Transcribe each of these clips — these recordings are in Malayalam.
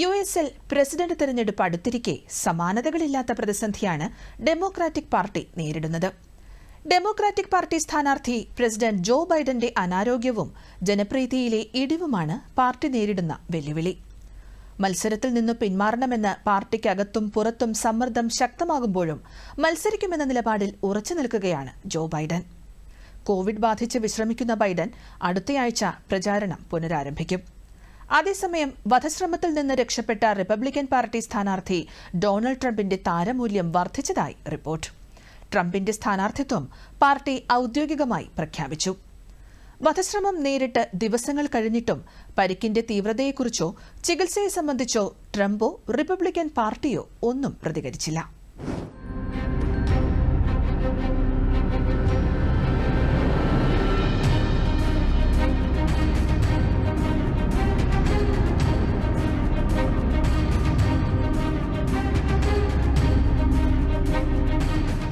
യു എസ് എൽ പ്രസിഡന്റ് തെരഞ്ഞെടുപ്പ് അടുത്തിരിക്കെ സമാനതകളില്ലാത്ത പ്രതിസന്ധിയാണ് ഡെമോക്രാറ്റിക് പാർട്ടി നേരിടുന്നത്. ഡെമോക്രാറ്റിക് പാർട്ടി സ്ഥാനാർത്ഥി പ്രസിഡന്റ് ജോ ബൈഡന്റെ അനാരോഗ്യവും ജനപ്രീതിയിലെ ഇടിവുമാണ് പാർട്ടി നേരിടുന്ന വെല്ലുവിളി. മത്സരത്തിൽ നിന്ന് പിന്മാറണമെന്ന് പാർട്ടിക്കകത്തും പുറത്തും സമ്മർദ്ദം ശക്തമാകുമ്പോഴും മത്സരിക്കുമെന്ന നിലപാടിൽ ഉറച്ചു നിൽക്കുകയാണ് ജോ ബൈഡൻ. കോവിഡ് ബാധിച്ച് വിശ്രമിക്കുന്ന ബൈഡൻ അടുത്തയാഴ്ച പ്രചാരണം പുനരാരംഭിക്കും. അതേസമയം വധശ്രമത്തിൽ നിന്ന് രക്ഷപ്പെട്ട റിപ്പബ്ലിക്കൻ പാർട്ടി സ്ഥാനാർത്ഥി ഡൊണാൾഡ് ട്രംപിന്റെ താരമൂല്യം വർദ്ധിച്ചതായി റിപ്പോർട്ട്. ട്രംപിന്റെ സ്ഥാനാർത്ഥിത്വം പാർട്ടി ഔദ്യോഗികമായി പ്രഖ്യാപിച്ചു. വധശ്രമം നേരിട്ട് ദിവസങ്ങൾ കഴിഞ്ഞിട്ടും പരിക്കിന്റെ തീവ്രതയെക്കുറിച്ചോ ചികിത്സയെ സംബന്ധിച്ചോ ട്രംപോ റിപ്പബ്ലിക്കൻ പാർട്ടിയോ ഒന്നും പ്രതികരിച്ചില്ല.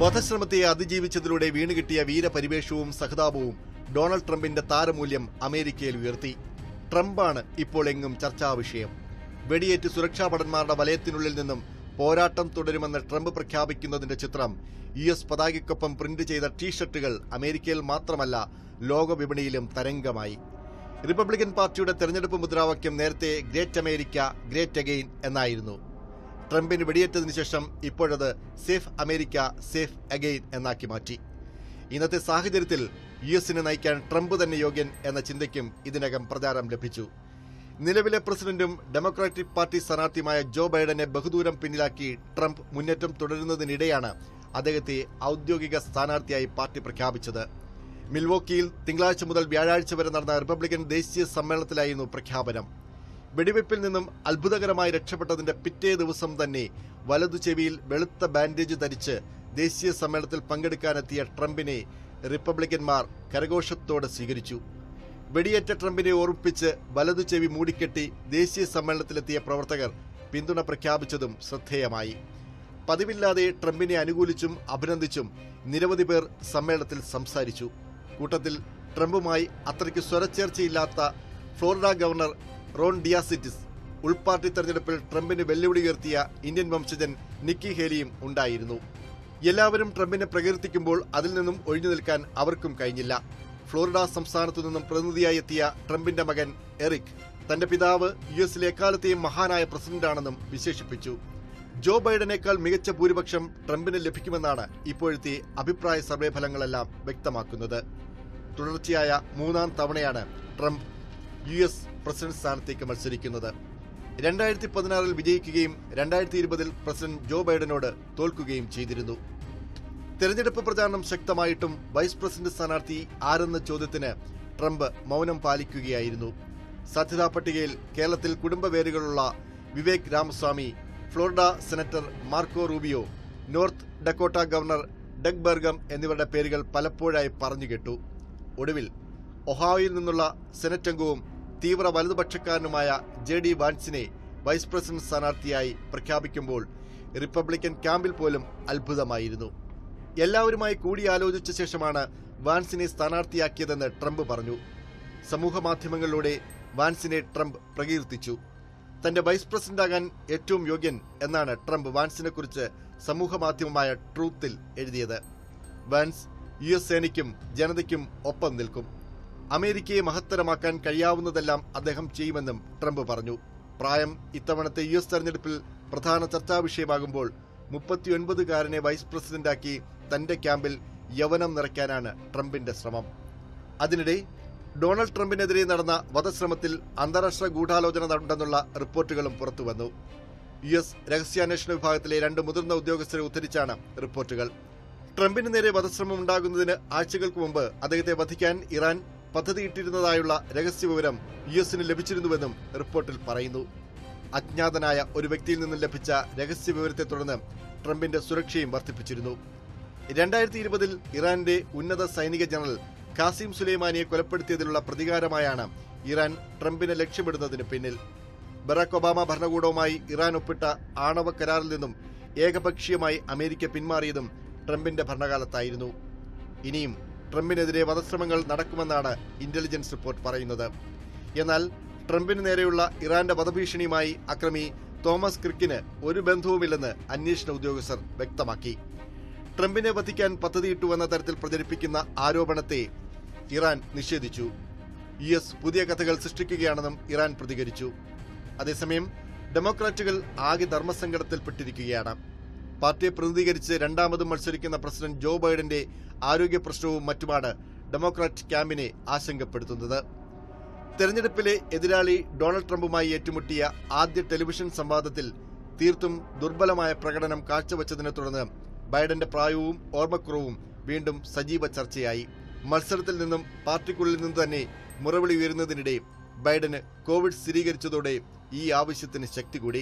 വധശ്രമത്തെ അതിജീവിച്ചതിലൂടെ വീണുകിട്ടിയ വീരപരിവേഷവും സഹതാപവും ഡൊണാൾഡ് ട്രംപിന്റെ താരമൂല്യം അമേരിക്കയിൽ ഉയർത്തി. ട്രംപാണ് ഇപ്പോൾ എങ്ങും ചർച്ചാ വിഷയം. വെടിയേറ്റ് സുരക്ഷാ ഭടന്മാരുടെ വലയത്തിനുള്ളിൽ നിന്നും പോരാട്ടം തുടരുമെന്ന് ട്രംപ് പ്രഖ്യാപിക്കുന്നതിന്റെ ചിത്രം യു എസ് പതാകയ്ക്കൊപ്പം പ്രിന്റ് ചെയ്ത ടീഷർട്ടുകൾ അമേരിക്കയിൽ മാത്രമല്ല ലോകവിപണിയിലും തരംഗമായി. റിപ്പബ്ലിക്കൻ പാർട്ടിയുടെ തെരഞ്ഞെടുപ്പ് മുദ്രാവാക്യം നേരത്തെ ഗ്രേറ്റ് അമേരിക്ക ഗ്രേറ്റ് അഗെയിൻ എന്നായിരുന്നു. ട്രംപിന് വെടിയേറ്റതിനു ശേഷം ഇപ്പോഴത് സേഫ് അമേരിക്ക സേഫ് അഗെയിൻ എന്നാക്കി മാറ്റി. ഇന്നത്തെ സാഹചര്യത്തിൽ യു എസിനെ നയിക്കാൻ ട്രംപ് തന്നെ യോഗ്യൻ എന്ന ചിന്തയ്ക്കും ഇതിനകം പ്രചാരം ലഭിച്ചു. നിലവിലെ പ്രസിഡന്റും ഡെമോക്രാറ്റിക് പാർട്ടി സ്ഥാനാർത്ഥിയുമായ ജോ ബൈഡനെ ബഹുദൂരം പിന്നിലാക്കി ട്രംപ് മുന്നേറ്റം തുടരുന്നതിനിടെയാണ് അദ്ദേഹത്തെ ഔദ്യോഗിക സ്ഥാനാർത്ഥിയായി പാർട്ടി പ്രഖ്യാപിച്ചത്. മിൽവോക്കിയിൽ തിങ്കളാഴ്ച മുതൽ വ്യാഴാഴ്ച വരെ നടന്ന റിപ്പബ്ലിക്കൻ ദേശീയ സമ്മേളനത്തിലായിരുന്നു പ്രഖ്യാപനം. വെടിവെപ്പിൽ നിന്നും അത്ഭുതകരമായി രക്ഷപ്പെട്ടതിന്റെ പിറ്റേ ദിവസം തന്നെ വലതു ചെവിയിൽ വെളുത്ത ബാൻഡേജ് ധരിച്ച് ദേശീയ സമ്മേളനത്തിൽ പങ്കെടുക്കാനെത്തിയ ട്രംപിനെ റിപ്പബ്ലിക്കന്മാർ കരഘോഷത്തോടെ സ്വീകരിച്ചു. വെടിയേറ്റ ട്രംപിനെ ഓർമ്മിപ്പിച്ച് വലതു ചെവി മൂടിക്കെട്ടി ദേശീയ സമ്മേളനത്തിലെത്തിയ പ്രവർത്തകർ പിന്തുണ പ്രഖ്യാപിച്ചതും ശ്രദ്ധേയമായി. പതിവില്ലാതെ ട്രംപിനെ അനുകൂലിച്ചും അഭിനന്ദിച്ചും നിരവധി പേർ സമ്മേളനത്തിൽ സംസാരിച്ചു. കൂട്ടത്തിൽ ട്രംപുമായി അത്രയ്ക്ക് സ്വരച്ചേർച്ചയില്ലാത്ത ഫ്ലോറിഡ ഗവർണർ റോൺ ഡിയാസിറ്റിസ് ഉൾപാർട്ടി തെരഞ്ഞെടുപ്പിൽ ട്രംപിന് വെല്ലുവിളി ഉയർത്തിയ ഇന്ത്യൻ വംശജൻ നിക്കി ഹേലിയും ഉണ്ടായിരുന്നു. എല്ലാവരും ട്രംപിനെ പ്രകീർത്തിക്കുമ്പോൾ അതിൽ നിന്നും ഒഴിഞ്ഞു നിൽക്കാൻ അവർക്കും കഴിഞ്ഞില്ല. ഫ്ലോറിഡ സംസ്ഥാനത്തു നിന്നും പ്രതിനിധിയായി എത്തിയ ട്രംപിന്റെ മകൻ എറിക് തന്റെ പിതാവ് യു എസിലെ എക്കാലത്തെയും മഹാനായ പ്രസിഡന്റാണെന്നും വിശേഷിപ്പിച്ചു. ജോ ബൈഡനേക്കാൾ മികച്ച ഭൂരിപക്ഷം ട്രംപിന് ലഭിക്കുമെന്നാണ് ഇപ്പോഴത്തെ അഭിപ്രായ സർവേ ഫലങ്ങളെല്ലാം വ്യക്തമാക്കുന്നത്. തുടർച്ചയായ മൂന്നാം തവണയാണ് ട്രംപ് യു എസ് പ്രസിഡന്റ് സ്ഥാനത്തേക്ക് മത്സരിക്കുന്നത്. രണ്ടായിരത്തി പതിനാറിൽ വിജയിക്കുകയും രണ്ടായിരത്തി ഇരുപതിൽ പ്രസിഡന്റ് ജോ ബൈഡനോട് തോൽക്കുകയും ചെയ്തിരുന്നു. തെരഞ്ഞെടുപ്പ് പ്രചാരണം ശക്തമായിട്ടും വൈസ് പ്രസിഡന്റ് സ്ഥാനാർത്ഥി ആരെന്ന ചോദ്യത്തിന് ട്രംപ് മൗനം പാലിക്കുകയായിരുന്നു. സാധ്യതാ പട്ടികയിൽ കേരളത്തിൽ കുടുംബവേരുകളുള്ള Vivek Ramaswamy Florida senator Marco Rubio North Dakota governor Doug Burgum എന്നിവരുടെ പേരുകൾ പലപ്പോഴായി പറഞ്ഞുകേട്ടു ഒടുവിൽ ഒഹായോയിൽ നിന്നുള്ള സെനറ്റ് അംഗവും തീവ്ര വലതുപക്ഷക്കാരനുമായ ജെ ഡി വാൻസിനെ വൈസ് പ്രസിഡന്റ് സ്ഥാനാർത്ഥിയായി പ്രഖ്യാപിക്കുമ്പോൾ റിപ്പബ്ലിക്കൻ ക്യാമ്പിൽ പോലും അത്ഭുതമായിരുന്നു. എല്ലാവരുമായി കൂടിയാലോചിച്ച ശേഷമാണ് വാൻസിനെ സ്ഥാനാർത്ഥിയാക്കിയതെന്ന് ട്രംപ് പറഞ്ഞു. സമൂഹ മാധ്യമങ്ങളിലൂടെ വാൻസിനെ ട്രംപ് പ്രകീർത്തിച്ചു. തന്റെ വൈസ് പ്രസിഡന്റ് ആകാൻ ഏറ്റവും യോഗ്യൻ എന്നാണ് ട്രംപ് വാൻസിനെ കുറിച്ച് സമൂഹ മാധ്യമമായ ട്രൂത്തിൽ എഴുതിയത്. വാൻസ് യു എസ് സേനയ്ക്കും ജനതയ്ക്കും ഒപ്പം നിൽക്കും. അമേരിക്കയെ മഹത്തരമാക്കാൻ കഴിയാവുന്നതെല്ലാം അദ്ദേഹം ചെയ്യുമെന്നും ട്രംപ് പറഞ്ഞു. പ്രായം ഇത്തവണത്തെ യു എസ് തെരഞ്ഞെടുപ്പിൽ പ്രധാന ചർച്ചാ വിഷയമാകുമ്പോൾ മുപ്പത്തിയൊൻപതുകാരനെ വൈസ് പ്രസിഡന്റാക്കി തന്റെ ക്യാമ്പിൽ യവനം നിറയ്ക്കാനാണ് ട്രംപിന്റെ ശ്രമം. അതിനിടെ ഡൊണാൾഡ് ട്രംപിനെതിരെ നടന്ന വധശ്രമത്തിൽ അന്താരാഷ്ട്ര ഗൂഢാലോചന ഉണ്ടെന്നുള്ള റിപ്പോർട്ടുകളും പുറത്തുവന്നു യു എസ് രഹസ്യാന്വേഷണ വിഭാഗത്തിലെ രണ്ട് മുതിർന്ന ഉദ്യോഗസ്ഥരെ ഉദ്ധരിച്ചാണ് റിപ്പോർട്ടുകൾ. ട്രംപിന് നേരെ വധശ്രമം ഉണ്ടാകുന്നതിന് ആഴ്ചകൾക്ക് മുമ്പ് അദ്ദേഹത്തെ വധിക്കാൻ ഇറാൻ പദ്ധതിയിട്ടിരുന്നതായുള്ള രഹസ്യവിവരം യു എസിന് ലഭിച്ചിരുന്നുവെന്നും റിപ്പോർട്ടിൽ പറയുന്നു. അജ്ഞാതനായ ഒരു വ്യക്തിയിൽ നിന്നും ലഭിച്ച രഹസ്യവിവരത്തെ തുടർന്ന് ട്രംപിന്റെ സുരക്ഷയും വർദ്ധിപ്പിച്ചിരുന്നു. രണ്ടായിരത്തി ഇരുപതിൽ ഇറാന്റെ ഉന്നത സൈനിക ജനറൽ ഖാസിം സുലൈമാനിയെ കൊലപ്പെടുത്തിയതിലുള്ള പ്രതികാരമായാണ് ഇറാൻ ട്രംപിനെ ലക്ഷ്യമിടുന്നതിന് പിന്നിൽ. ബറാക് ഒബാമ ഭരണകൂടവുമായി ഇറാൻ ഒപ്പിട്ട ആണവ കരാറിൽ നിന്നും ഏകപക്ഷീയമായി അമേരിക്ക പിന്മാറിയതും ട്രംപിന്റെ ഭരണകാലത്തായിരുന്നു. ഇനിയും ട്രംപിനെതിരെ വധശ്രമങ്ങൾ നടക്കുമെന്നാണ് ഇന്റലിജൻസ് റിപ്പോർട്ട് പറയുന്നത്. എന്നാൽ ട്രംപിന് നേരെയുള്ള ഇറാന്റെ വധഭീഷണിയുമായി അക്രമി തോമസ് ക്രിക്കിന് ഒരു ബന്ധവുമില്ലെന്ന് അന്വേഷണ ഉദ്യോഗസ്ഥർ വ്യക്തമാക്കി. ട്രംപിനെ വധിക്കാൻ പദ്ധതിയിട്ടുവെന്ന തരത്തിൽ പ്രചരിപ്പിക്കുന്ന ആരോപണത്തെ ഇറാൻ നിഷേധിച്ചു. യു എസ് പുതിയ കഥകൾ സൃഷ്ടിക്കുകയാണെന്നും ഇറാൻ പ്രതികരിച്ചു. അതേസമയം ഡെമോക്രാറ്റുകൾ ആകെ ധർമ്മസങ്കടത്തിൽപ്പെട്ടിരിക്കുകയാണ്. പാർട്ടിയെ പ്രതിനിധീകരിച്ച് രണ്ടാമതും മത്സരിക്കുന്ന പ്രസിഡന്റ് ജോ ബൈഡന്റെ ആരോഗ്യ പ്രശ്നവും മറ്റുമാണ് ഡെമോക്രാറ്റ് ക്യാമ്പിനെ ആശങ്കപ്പെടുത്തുന്നത്. തെരഞ്ഞെടുപ്പിലെ എതിരാളി ഡൊണാൾഡ് ട്രംപുമായി ഏറ്റുമുട്ടിയ ആദ്യ ടെലിവിഷൻ സംവാദത്തിൽ തീർത്തും ദുർബലമായ പ്രകടനം കാഴ്ചവെച്ചതിനെ തുടർന്ന് ബൈഡന്റെ പ്രായവും ഓർമ്മക്കുറവും വീണ്ടും സജീവ ചർച്ചയായി. മത്സരത്തിൽ നിന്നും പാർട്ടിക്കുള്ളിൽ നിന്ന് തന്നെ മുറവിളി ഉയരുന്നതിനിടെ ബൈഡന് കോവിഡ് സ്ഥിരീകരിച്ചതോടെ ഈ ആവശ്യത്തിന് ശക്തി കൂടി.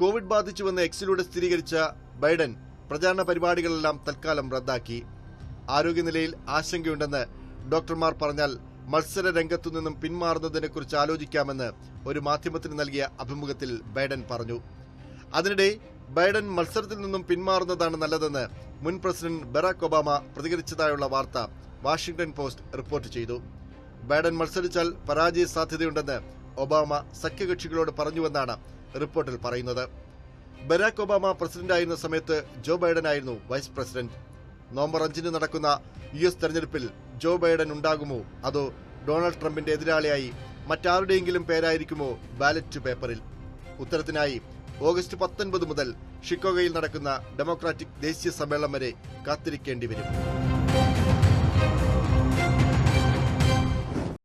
കോവിഡ് ബാധിച്ചുവെന്ന് എക്സിലൂടെ സ്ഥിരീകരിച്ച ബൈഡൻ പ്രചാരണ പരിപാടികളെല്ലാം തൽക്കാലം റദ്ദാക്കി. ആരോഗ്യനിലയിൽ ആശങ്കയുണ്ടെന്ന് ഡോക്ടർമാർ പറഞ്ഞാൽ മത്സര രംഗത്തു നിന്നും പിന്മാറുന്നതിനെക്കുറിച്ച് ആലോചിക്കാമെന്ന് ഒരു മാധ്യമത്തിന് നൽകിയ അഭിമുഖത്തിൽ ബൈഡൻ പറഞ്ഞു. അതിനിടെ ബൈഡൻ മത്സരത്തിൽ നിന്നും പിന്മാറുന്നതാണ് നല്ലതെന്ന് മുൻ പ്രസിഡന്റ് ബറാക് ഒബാമ പ്രതികരിച്ചതായുള്ള വാർത്ത വാഷിംഗ്ടൺ പോസ്റ്റ് റിപ്പോർട്ട് ചെയ്തു. ബൈഡൻ മത്സരിച്ചാൽ പരാജയ സാധ്യതയുണ്ടെന്ന് ഒബാമ സഖ്യകക്ഷികളോട് പറഞ്ഞുവെന്നാണ് റിപ്പോർട്ടിൽ പറയുന്നത്. ബരാക് ഒബാമ പ്രസിഡന്റായിരുന്ന സമയത്ത് ജോ ബൈഡൻ ആയിരുന്നു വൈസ് പ്രസിഡന്റ്. നവംബർ അഞ്ചിന് നടക്കുന്ന യു എസ് തെരഞ്ഞെടുപ്പിൽ ജോ ബൈഡൻ ഉണ്ടാകുമോ? അതോ ഡൊണാൾഡ് ട്രംപിന്റെ എതിരാളിയായി മറ്റാരുടെയെങ്കിലും പേരായിരിക്കുമോ ബാലറ്റ് പേപ്പറിൽ? ഉത്തരത്തിനായി ഓഗസ്റ്റ് പത്തൊൻപത് മുതൽ ഷിക്കോഗയിൽ നടക്കുന്ന ഡെമോക്രാറ്റിക് ദേശീയ സമ്മേളനം വരെ കാത്തിരിക്കേണ്ടി വരും.